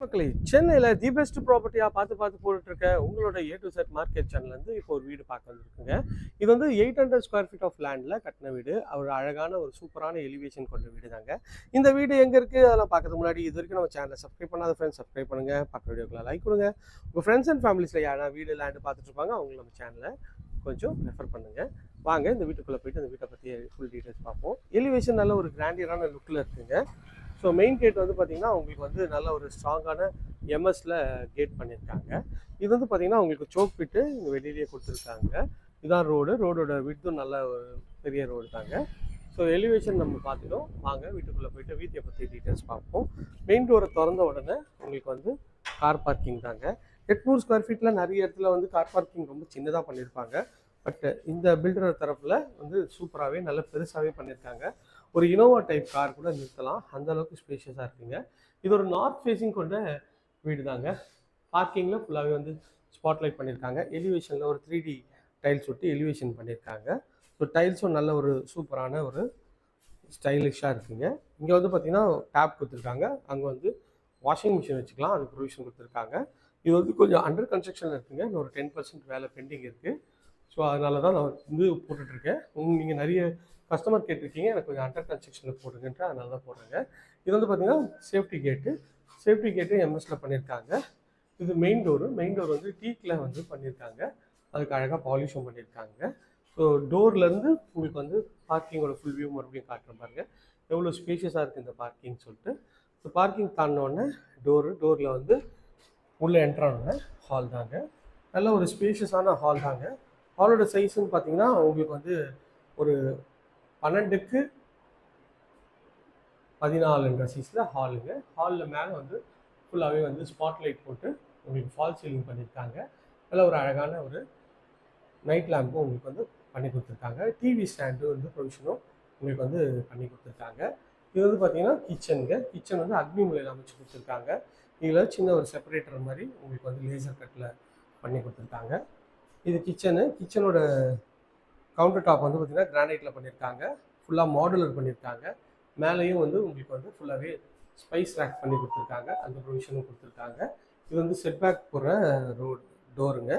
மக்களை சென்னையில் the best ப்ராப்பர்ட்டியாக பார்த்து பார்த்து போட்டுட்ருக்க உங்களோட ஏ டு செட் மார்க்கெட் சேனல்லேருந்து இப்போ ஒரு வீடு பார்க்க வந்துருக்குங்க. இது வந்து eight hundred square feet of லேண்டில் கட்டின வீடு. ஒரு அழகான ஒரு சூப்பரான எலிவேஷன் கொண்ட வீடு தாங்க இந்த வீடு எங்கே இருக்குது அதெல்லாம் பார்க்கறதுக்கு முன்னாடி இது வரைக்கும் நம்ம சேனலை சப்ஸ்கிரைப் பண்ணாத ஃப்ரெண்ட்ஸ் சப்ஸ்கிரைப் பண்ணுங்கள் பக்க வீடியோக்குள்ள லைக் கொடுங்க. உங்கள் ஃப்ரெண்ட்ஸ் அண்ட் ஃபேமிலிஸில் யாரா வீடு லேண்டு பார்த்துட்ருப்பாங்க அவங்க நம்ம சேனலை கொஞ்சம் ரெஃபர் பண்ணுங்கள் வாங்க இந்த வீட்டுக்குள்ளே போயிட்டு அந்த வீட்டை பற்றி ஃபுல் டீட்டெயில்ஸ் பார்ப்போம். எலிவேஷன் நல்ல ஒரு கிராண்டியரான லுக்கில் இருக்குங்க. ஸோ மெயின் கேட் வந்து பார்த்தீங்கன்னா உங்களுக்கு வந்து நல்ல ஒரு ஸ்ட்ராங்கான எம்எஸில் கேட் பண்ணியிருக்காங்க இது வந்து பார்த்தீங்கன்னா உங்களுக்கு சோக் பிட்டு இங்கே வெளியிலேயே கொடுத்துருக்காங்க. இதான் ரோடு ரோடோட விட்டும் நல்ல ஒரு பெரிய ரோடு தாங்க. ஸோ எலிவேஷன் நம்ம பார்த்துட்டோம். வாங்க வீட்டுக்குள்ளே போயிட்டு வீட்டை பற்றி டீட்டெயில்ஸ் பார்ப்போம். மெயின் டோரை திறந்த உடனே உங்களுக்கு வந்து கார் பார்க்கிங் தாங்க. எட்நூறு ஸ்கொயர் ஃபீட்டில் நிறைய இடத்துல வந்து கார் பார்க்கிங் ரொம்ப சின்னதாக பண்ணியிருப்பாங்க பட் இந்த பில்டர் தரப்பில் வந்து சூப்பராகவே நல்ல பெருசாகவே பண்ணியிருக்காங்க ஒரு இனோவா டைப் கார் கூட நிறுத்தலாம். அந்த அளவுக்கு ஸ்பேஷியஸாக இருக்குங்க. இது ஒரு நார்த் ஃபேஸிங் கொண்ட வீடு தாங்க பார்க்கிங்கில் ஃபுல்லாகவே வந்து ஸ்பாட்லைட் பண்ணியிருக்காங்க எலிவேஷனில் ஒரு த்ரீ டி டைல்ஸ் ஒட்டி எலிவேஷன் பண்ணியிருக்காங்க ஸோ டைல்ஸும் நல்ல ஒரு சூப்பரான ஒரு ஸ்டைலிஷாக இருக்குங்க. இங்கே வந்து பார்த்திங்கன்னா டேப் கொடுத்துருக்காங்க. அங்கே வந்து வாஷிங் மிஷின் வச்சுக்கலாம். அது ப்ரொவிஷன் கொடுத்துருக்காங்க. இது வந்து கொஞ்சம் அண்டர் கன்ஸ்ட்ரக்ஷனில் இருக்குங்க. இன்னும் ஒரு டென் பர்சன்ட் வேலை பெண்டிங் இருக்குது ஸோ அதனால தான் நான் வந்து போட்டுட்ருக்கேன் உங்க நீங்கள் நிறைய கஸ்டமர் கேட்டிருக்கீங்க எனக்கு கொஞ்சம் அண்டர் கன்ஸ்ட்ரக்ஷனில் போடுங்கன்ட்டு அதனால தான் போடுறேங்க. இது வந்து பார்த்தீங்கன்னா சேஃப்டி கேட்டு சேஃப்டி கேட்டு எம்எஸ்ல பண்ணியிருக்காங்க இது மெயின் டோரு மெயின் டோர் வந்து டீக்கில் வந்து பண்ணியிருக்காங்க அதுக்கு அழகாக பாலிஷும் பண்ணியிருக்காங்க ஸோ டோர்லேருந்து உங்களுக்கு வந்து பார்க்கிங்கோட ஃபுல் வியூ மறுபடியும் காட்டுற பாருங்க. எவ்வளோ ஸ்பேஷியஸாக இருக்குது இந்த பார்க்கிங் சொல்லிட்டு. ஸோ பார்க்கிங் தாண்டினோடனே டோரு டோரில் வந்து உள்ளே என்ட்ரானோடனே ஹால் தாங்க. நல்ல ஒரு ஸ்பேஷியஸான ஹால் தாங்க. ஹாலோட சைஸ்ன்னு பார்த்தீங்கன்னா உங்களுக்கு வந்து ஒரு பன்னெண்டுக்கு பதினாலுன்ற சீஸில் ஹாலுங்க ஹாலில் மேலே வந்து ஃபுல்லாகவே வந்து ஸ்பாட்லைட் போட்டு உங்களுக்கு ஃபால் சீலிங் பண்ணியிருக்காங்க. அதில் ஒரு அழகான ஒரு நைட் லேம்பும் உங்களுக்கு வந்து பண்ணி கொடுத்துருக்காங்க. டிவி ஸ்டாண்டு வந்து ப்ரொவிஷனும் உங்களுக்கு வந்து பண்ணி கொடுத்துருக்காங்க. இது வந்து பார்த்தீங்கன்னா கிச்சனுங்க கிச்சன் வந்து அக்னி முலையில் அமைச்சு கொடுத்துருக்காங்க. இதில் சின்ன ஒரு செப்பரேட்டர் மாதிரி உங்களுக்கு வந்து லேசர் கட்டில் பண்ணி கொடுத்துருக்காங்க. இது கிச்சனு கிச்சனோட கவுண்டர் டாப் வந்து பார்த்திங்கன்னா கிரானைட்டில் பண்ணியிருக்காங்க ஃபுல்லாக மாடுலர் பண்ணியிருக்காங்க மேலேயும் வந்து உங்களுக்கு வந்து ஃபுல்லாகவே ஸ்பைஸ் ரேக் பண்ணி கொடுத்துருக்காங்க. அந்த ப்ரொவிஷனும் கொடுத்துருக்காங்க. இது வந்து செட்பேக் போகிற ரோட் டோருங்க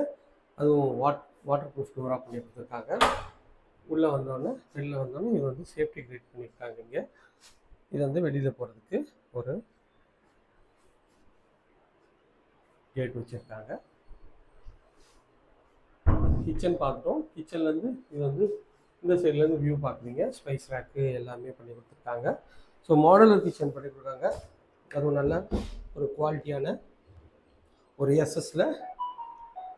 அதுவும் வாட் வாட்டர் ப்ரூஃப் டோராக பண்ணி கொடுத்துருக்காங்க. உள்ளே வந்தோடனே வெளியில் வந்தோடனே இது வந்து சேஃப்டி கிரியேட் பண்ணியிருக்காங்க இங்கே. இது வந்து வெளியில் போகிறதுக்கு ஒரு கேட் வச்சுருக்காங்க. கிச்சன் பார்த்துட்டோம். கிச்சன்லேருந்து இது வந்து இந்த சைட்லேருந்து வியூ பார்க்குறீங்க. ஸ்பைஸ் ரேக்கு எல்லாமே பண்ணி கொடுத்துருக்காங்க. ஸோ மாடலர் கிச்சன் பண்ணி கொடுக்காங்க அதுவும் நல்ல ஒரு குவாலிட்டியான ஒரு எஸ்எஸில்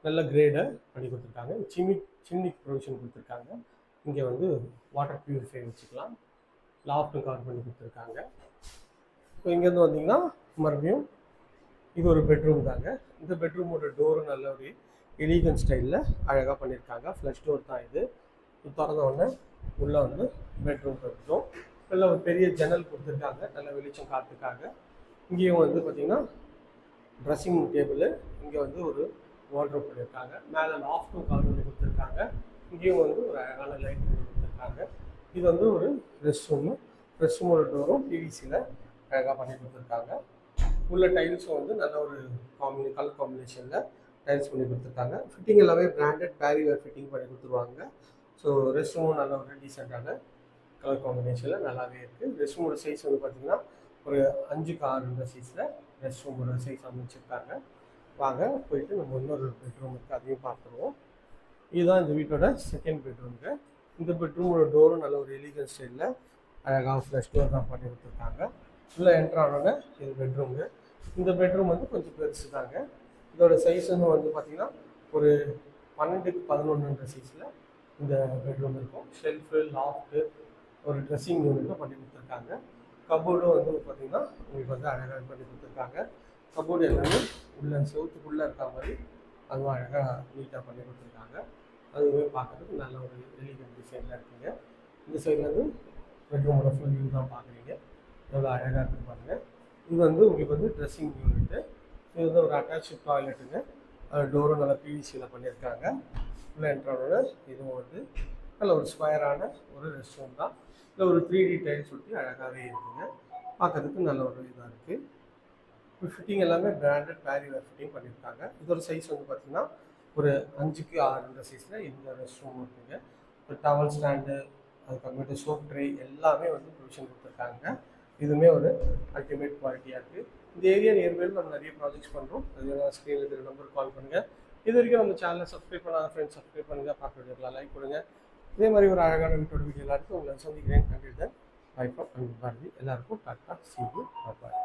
நல்ல கிரேடை பண்ணி கொடுத்துருக்காங்க. சிம்னி சிம்னி ப்ரொவிஷன் கொடுத்துருக்காங்க. இங்கே வந்து வாட்டர் ப்யூரிஃபை வச்சுக்கலாம். லாஃப்ட்டும் கவர் பண்ணி கொடுத்துருக்காங்க. ஸோ இங்கேருந்து வந்தீங்கன்னா மறுபடியும் இது ஒரு பெட்ரூம் தாங்க. இந்த பெட்ரூமோட டோரும் நல்ல ஒரு எலிகன் ஸ்டைலில் அழகாக பண்ணியிருக்காங்க ஃப்ளஷ் டோர் தான் இது. இது திறந்த உடனே உள்ளே வந்து பெட்ரூம் இருக்கும் நல்ல ஒரு பெரிய ஜன்னல் கொடுத்துருக்காங்க. நல்ல வெளிச்சம் காற்றுக்காக இங்கேயும் வந்து பார்த்திங்கன்னா ட்ரெஸ்ஸிங் டேபிள் இங்கே வந்து ஒரு வார்ட்ரோப் பண்ணியிருக்காங்க மேலே லாஃப்டும் கவர் பண்ணி கொடுத்துருக்காங்க. இங்கேயும் வந்து ஒரு அழகான லைட் பண்ணி கொடுத்துருக்காங்க. இது வந்து ஒரு ரெஸ்ட் ரூமு ரெஸ்ட் ரூமோட டோரும் பிவிசியில் அழகாக பண்ணி கொடுத்துருக்காங்க. உள்ள டைல்ஸும் வந்து நல்ல ஒரு காம்பினே கலர் காம்பினேஷனில் டைல்ஸ் பண்ணி கொடுத்துருக்காங்க. ஃபிட்டிங் எல்லாமே பிராண்டட் பேரிவேர் ஃபிட்டிங் பண்ணி கொடுத்துருவாங்க. ஸோ ரெஸ்ட் ரூமும் நல்ல ஒரு டீசெண்டான கலர் காம்பினேஷனில் நல்லாவே இருக்குது ரெஸ்ட் ரூமோட சைஸ் வந்து பார்த்திங்கன்னா ஒரு அஞ்சுக்கு ஆறுன்ற சைஸில் ரெஸ்ட் ரூமோட சைஸ் அமைச்சிருக்காங்க. வாங்க போயிட்டு நம்ம இன்னொரு பெட்ரூம் இருக்குது அதையும் பார்த்துருவோம். இதுதான் இந்த வீட்டோட செகண்ட் பெட்ரூம்க்கு இந்த பெட்ரூமோட டோரும் நல்ல ஒரு எலிகன் ஸ்டைலில் அழகாக ஃப்ளஷ் டோர் தான் பண்ணி கொடுத்துருக்காங்க. உள்ளே என்ட்ரானோட இது பெட்ரூமு இந்த பெட்ரூம் வந்து கொஞ்சம் பெருசு தாங்க இதோட சைஸுன்னு வந்து பார்த்திங்கன்னா ஒரு பன்னெண்டுக்கு பதினொன்றுன்ற சைஸில் இந்த பெட்ரூம் இருக்கும். ஷெல்ஃபு லாஃப்ட்டு ஒரு ட்ரெஸ்ஸிங் யூனிட்டும் பண்ணி கொடுத்துருக்காங்க. கபோர்டும் வந்து பார்த்திங்கன்னா உங்களுக்கு வந்து அழகாக பண்ணி கொடுத்துருக்காங்க. கபோர்டு எல்லாமே உள்ள செவத்துக்குள்ளே இருக்க மாதிரி அதுவும் அழகாக நீட்டாக பண்ணி கொடுத்துருக்காங்க. அதுவுமே பார்க்குறதுக்கு நல்ல ஒரு எலிகன் டிசைனில் இருக்குங்க. இந்த சைட்லேருந்து பெட்ரூமோட ஃபுல் வியூ தான் பார்க்குறீங்க எவ்வளோ அழகாக இருக்குது பாருங்கள் இது வந்து உங்களுக்கு வந்து ட்ரெஸ்ஸிங் யூனிட்டு இது வந்து ஒரு அட்டாச்சு டாய்லெட்டுங்க டோரும் நல்லா பிவிசியில் பண்ணியிருக்காங்க உள்ள என்ட்ரானோட இதுவும் வந்து நல்ல ஒரு ஸ்கொயரான ஒரு ரெஸ்ட் ரூம் தான். இல்லை ஒரு த்ரீ டி டைல்ஸ் ஒட்டி அழகாகவே இருக்குங்க. பார்க்கறதுக்கு நல்ல ஒரு இதாக இருக்குது ஃபிட்டிங் எல்லாமே பிராண்டட் பேரிவேர் ஃபிட்டிங் பண்ணியிருக்காங்க இதோட சைஸ் வந்து பார்த்தீங்கன்னா ஒரு அஞ்சுக்கு ஆறுன்ற சைஸில் இந்த ரெஸ்ட் ரூம் இருக்குங்க. ஒரு டவல் ஸ்டாண்டு அதுக்கப்புறமேட்டு சோப் ட்ரே எல்லாமே வந்து ப்ரொவிஷன் கொடுத்துருக்காங்க. இதுவுமே ஒரு அல்டிமேட் குவாலிட்டியாக இருக்குது இந்த ஏரியா நியர்பையில் நம்ம நிறைய ப்ராஜெக்ட்ஸ் பண்ணுறோம் அது ஸ்க்ரீனில் இருக்கிற நம்பருக்கு கால் பண்ணுங்கள் இது வரைக்கும் நம்ம சேனலை சப்ஸ்கிரைப் பண்ணாத ஃப்ரெண்ட்ஸ் சப்ஸ்கிரைப் பண்ணுங்கள் பார்க்க வேண்டியதுலாம் லைக் கொடுங்க. இதே மாதிரி ஒரு அழகான வீட்டோட வீடியோ எல்லாருக்கும் உங்களை சந்திக்கிறேன். கண்டிப்பாக பை ஃப்ரம் பாரதி எல்லாருக்கும் டாட்டா சி பாய்